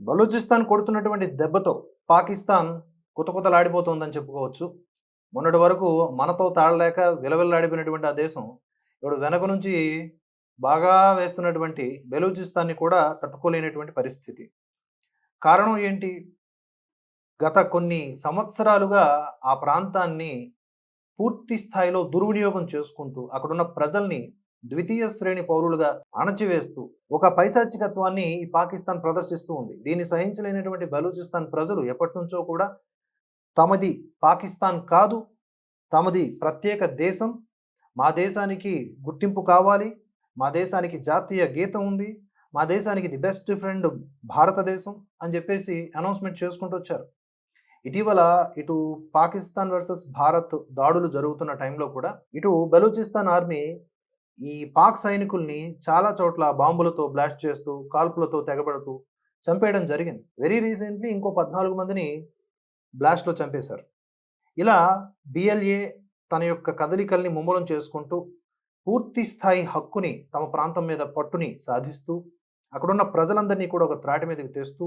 బలూచిస్తాన్ కొడుతున్నటువంటి దెబ్బతో పాకిస్తాన్ కుతకుతలాడిపోతోందని చెప్పుకోవచ్చు. మొన్నటి వరకు మనతో తాళలేక విలవిల్లాడిపోయినటువంటి ఆ దేశం ఇప్పుడు వెనక నుంచి బాగా వేస్తున్నటువంటి బెలూచిస్తాన్ని కూడా తట్టుకోలేనటువంటి పరిస్థితి. కారణం ఏంటి? గత కొన్ని సంవత్సరాలుగా ఆ ప్రాంతాన్ని పూర్తి స్థాయిలో దుర్వినియోగం చేసుకుంటూ అక్కడున్న ప్రజల్ని ద్వితీయ శ్రేణి పౌరులుగా అణచివేస్తూ ఒక పైశాచికత్వాన్ని పాకిస్తాన్ ప్రదర్శిస్తూ ఉంది. దీన్ని సహించలేనటువంటి బలూచిస్తాన్ ప్రజలు ఎప్పటి నుంచో కూడా తమది పాకిస్తాన్ కాదు తమది ప్రత్యేక దేశం. మా దేశానికి గుర్తింపు కావాలి మా దేశానికి జాతీయ గీతం ఉంది మా దేశానికి ది బెస్ట్ ఫ్రెండ్ భారతదేశం అని చెప్పేసి అనౌన్స్మెంట్ చేసుకుంటూ వచ్చారు. ఇటీవల ఇటు పాకిస్తాన్ వర్సెస్ భారత్ దాడులు జరుగుతున్న టైంలో కూడా ఇటు బలూచిస్తాన్ ఆర్మీ ఈ పాక్ సైనికుల్ని చాలా చోట్ల బాంబులతో బ్లాస్ట్ చేస్తూ కాల్పులతో తెగబడుతూ చంపేయడం జరిగింది. వెరీ రీసెంట్లీ ఇంకో పద్నాలుగు మందిని బ్లాస్ట్లో చంపేశారు. ఇలా బిఎల్ఏ తన యొక్క కదలికల్ని ముమ్మరం చేసుకుంటూ పూర్తి స్థాయి హక్కుని తమ ప్రాంతం మీద పట్టుని సాధిస్తూ అక్కడున్న ప్రజలందరినీ కూడా ఒక త్రాటి మీదకి తెస్తూ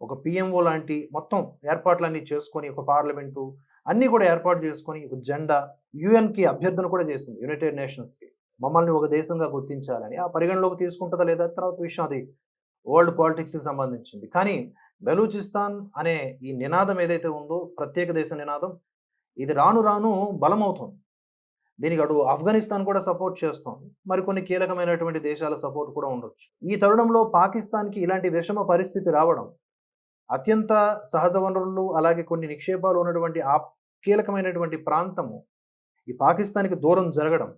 ఒక పిఎంఓ లాంటి మొత్తం ఏర్పాట్లన్నీ చేసుకొని ఒక పార్లమెంటు అన్నీ కూడా ఏర్పాటు చేసుకొని ఒక జెండా యుఎన్కి అభ్యర్థన కూడా చేసింది యునైటెడ్ నేషన్స్కి. మమ్మల్ని ఒక దేశంగా గుర్తించాలని ఆ పరిగణలోకి తీసుకుంటుందా లేదా తర్వాత విషయం అది వరల్డ్ పాలిటిక్స్కి సంబంధించింది. కానీ బెలూచిస్తాన్ అనే ఈ నినాదం ఏదైతే ఉందో ప్రత్యేక దేశ నినాదం ఇది రాను రాను బలమవుతుంది. దీనికి అటు ఆఫ్ఘనిస్తాన్ కూడా సపోర్ట్ చేస్తోంది. మరికొన్ని కీలకమైనటువంటి దేశాల సపోర్ట్ కూడా ఉండొచ్చు. ఈ తరుణంలో పాకిస్తాన్కి ఇలాంటి విషమ పరిస్థితి రావడం అత్యంత సహజ వనరులు అలాగే కొన్ని నిక్షేపాలు ఉన్నటువంటి ఆ కీలకమైనటువంటి ప్రాంతము ఈ పాకిస్తాన్కి దూరం జరగడం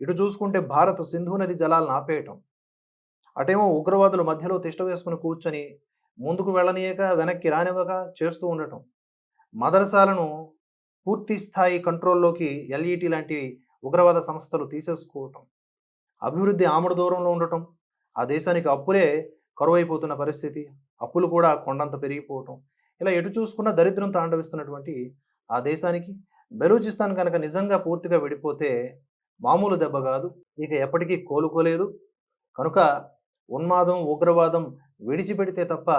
ఇటు చూసుకుంటే భారత్ సింధు నది జలాలను ఆపేయటం. అటేమో ఉగ్రవాదుల మధ్యలో తిష్ట వేసుకుని కూర్చొని ముందుకు వెళ్ళనీయక వెనక్కి రానివ్వక చేస్తూ ఉండటం. మదరసాలను పూర్తి స్థాయి కంట్రోల్లోకి ఎల్ఈటి లాంటి ఉగ్రవాద సంస్థలు తీసేసుకోవటం. అభివృద్ధి ఆమడ దూరంలో ఉండటం. ఆ దేశానికి అప్పులే కరువైపోతున్న పరిస్థితి. అప్పులు కూడా కొండంత పెరిగిపోవటం. ఇలా ఎటు చూసుకున్న దరిద్రం తాండవిస్తున్నటువంటి ఆ దేశానికి. బెలూచిస్తాన్ కనుక నిజంగా పూర్తిగా విడిపోతే మామూలు దెబ్బ కాదు. ఇక ఎప్పటికీ కోలుకోలేదు. కనుక ఉన్మాదం ఉగ్రవాదం విడిచిపెడితే తప్ప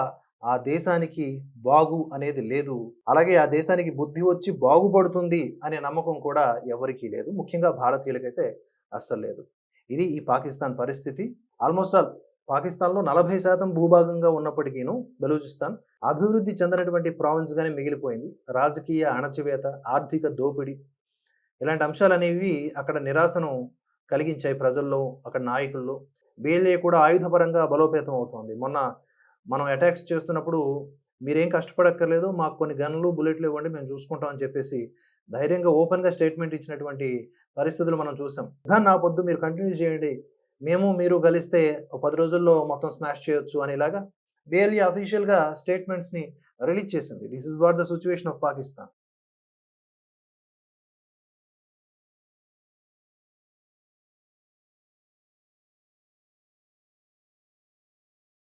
ఆ దేశానికి బాగు అనేది లేదు. అలాగే ఆ దేశానికి బుద్ధి వచ్చి బాగుపడుతుంది అనే నమ్మకం కూడా ఎవరికీ లేదు. ముఖ్యంగా భారతీయులకైతే అస్సలు లేదు. ఇది ఈ పాకిస్తాన్ పరిస్థితి. ఆల్మోస్ట్ ఆల్ పాకిస్తాన్లో నలభై శాతం భూభాగంగా ఉన్నప్పటికీను బలూచిస్తాన్ అభివృద్ధి చెందినటువంటి ప్రావిన్స్గానే మిగిలిపోయింది. రాజకీయ అణచివేత ఆర్థిక దోపిడీ ఇలాంటి అంశాలు అనేవి అక్కడ నిరాశను కలిగించాయి ప్రజల్లో అక్కడ నాయకుల్లో. బిఎల్ఏ కూడా ఆయుధపరంగా బలోపేతం అవుతోంది. మొన్న మనం అటాక్స్ చేస్తున్నప్పుడు మీరేం కష్టపడక్కర్లేదు మాకు కొన్ని గన్లు బుల్లెట్లు ఇవ్వండి మేము చూసుకుంటాం అని చెప్పేసి ధైర్యంగా ఓపెన్గా స్టేట్మెంట్ ఇచ్చినటువంటి పరిస్థితులు మనం చూసాం. దాన్ని నా పొద్దు మీరు కంటిన్యూ చేయండి. మేము మీరు కలిస్తే ఒక పది రోజుల్లో మొత్తం స్మాష్ చేయొచ్చు అనేలాగా బిఎల్ఈ అఫీషియల్గా స్టేట్మెంట్స్ని రిలీజ్ చేసింది. This is what the situation of Pakistan.